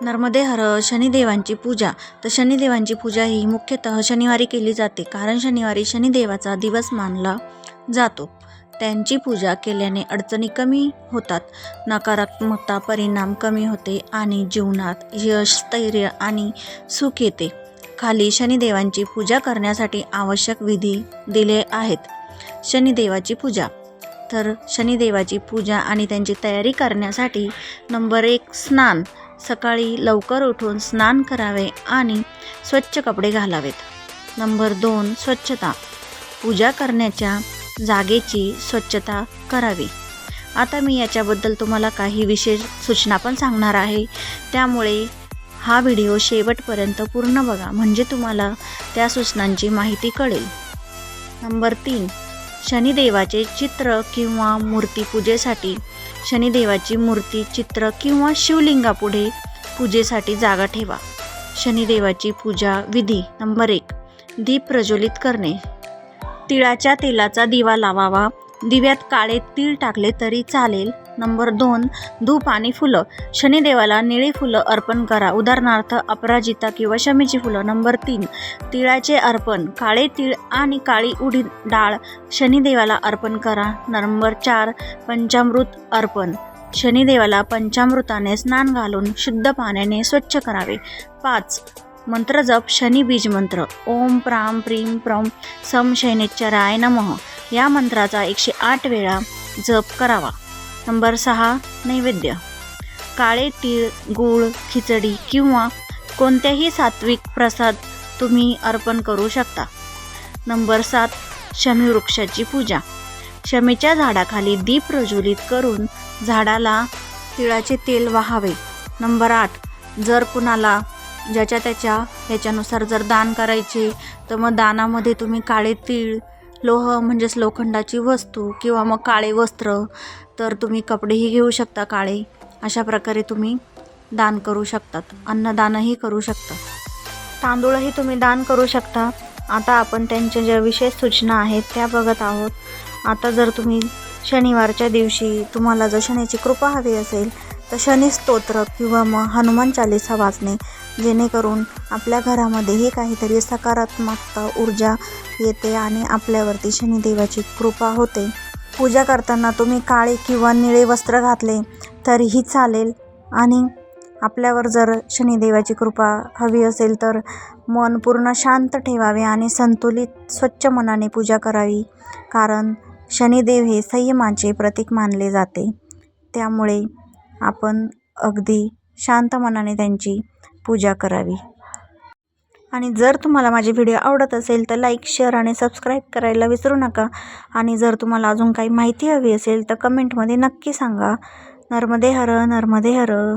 नर्मदे हर शनिदेवांची पूजा. तर शनिदेवांची पूजा ही मुख्यतः शनिवारी केली जाते कारण शनिवारी शनिदेवाचा दिवस मानला जातो. त्यांची पूजा केल्याने अडचणी कमी होतात नकारात्मकता परिणाम कमी होते आणि जीवनात यश स्थैर्य आणि सुख येते. खाली शनिदेवांची पूजा करण्यासाठी आवश्यक विधी दिले आहेत. शनिदेवाची पूजा. तर शनिदेवाची पूजा आणि त्यांची तयारी करण्यासाठी नंबर एक स्नान. सकाळी लवकर उठून स्नान करावे आणि स्वच्छ कपडे घालावेत. नंबर दोन स्वच्छता. पूजा करण्याच्या जागेची स्वच्छता करावी. आता मी याच्याबद्दल तुम्हाला काही विशेष सूचना पण सांगणार आहे. त्यामुळे हा व्हिडिओ शेवटपर्यंत पूर्ण बघा. म्हणजे तुम्हाला त्या सूचनांची माहिती कळेल. नंबर तीन शनिदेवाचे चित्र किंवा मूर्ती पूजेसाठी शनिदेवाची मूर्ती चित्र किंवा शिवलिंगापुढे पूजेसाठी जागा ठेवा. शनिदेवाची पूजा विधी नंबर एक दीप प्रज्वलित करणे. तिळाच्या तेलाचा दिवा लावावा. दिव्यात काळे तीळ टाकले तरी चालेल. नंबर दोन धूप आणि फुलं. शनिदेवाला निळी फुलं अर्पण करा. उदाहरणार्थ अपराजिता किंवा शमीची फुलं. नंबर तीन तिळाचे अर्पण. काळे तीळ आणि काळी उडीद डाळ शनिदेवाला अर्पण करा. नंबर चार पंचामृत अर्पण. शनिदेवाला पंचामृताने स्नान घालून शुद्ध पाण्याने स्वच्छ करावे. पाच मंत्रजप शनी बीज मंत्र. ओम प्राम प्रीम प्रम सम शैनेच्चराय नमः. या मंत्राचा एकशे आठ वेळा जप करावा. नंबर सहा नैवेद्य. काळे तीळ गूळ खिचडी किंवा कोणत्याही सात्विक प्रसाद तुम्ही अर्पण करू शकता. नंबर सात शमी वृक्षाची पूजा. शमीच्या झाडाखाली दीप प्रज्वलित करून झाडाला तिळाचे तेल वाहावे. नंबर आठ जर कुणाला ज्याच्या त्याच्या ह्याच्यानुसार जर दान करायचे तर मग दानामध्ये तुम्ही काळे तीळ लोह म्हणजेच लोखंडाची वस्तू किंवा मग काळे वस्त्र तर तुम्ही कपडेही घेऊ शकता काळे. अशा प्रकारे तुम्ही दान करू शकतात. अन्नदानही करू शकता तांदूळही तुम्ही दान करू शकता. आता आपण त्यांच्या ज्या विशेष सूचना आहेत त्या बघत आहोत. आता जर तुम्ही शनिवारच्या दिवशी तुम्हाला जर शनीची कृपा हवी असेल तर शनी स्तोत्र किंवा मग हनुमान चालिसा वाचणे जेणेकरून आपल्या घरामध्येही काहीतरी सकारात्मकता ऊर्जा येते आणि आपल्यावरती शनिदेवाची कृपा होते. पूजा करताना तुम्ही काळे किंवा निळे वस्त्र घातले तरीही चालेल आणि आपल्यावर जर शनिदेवाची कृपा हवी असेल तर मन पूर्ण शांत ठेवावे आणि संतुलित स्वच्छ मनाने पूजा करावी कारण शनिदेव हे संयमाचे प्रतीक मानले जाते. त्यामुळे आपण अगदी शांत मनाने त्यांची पूजा करावी. आणि जर तुम्हाला माझे व्हिडिओ आवडत असेल तर लाईक शेअर आणि सबस्क्राईब करायला विसरू नका. आणि जर तुम्हाला अजून काही माहिती हवी असेल तर कमेंटमध्ये नक्की सांगा. नर्मदे हर नर्मदे हर.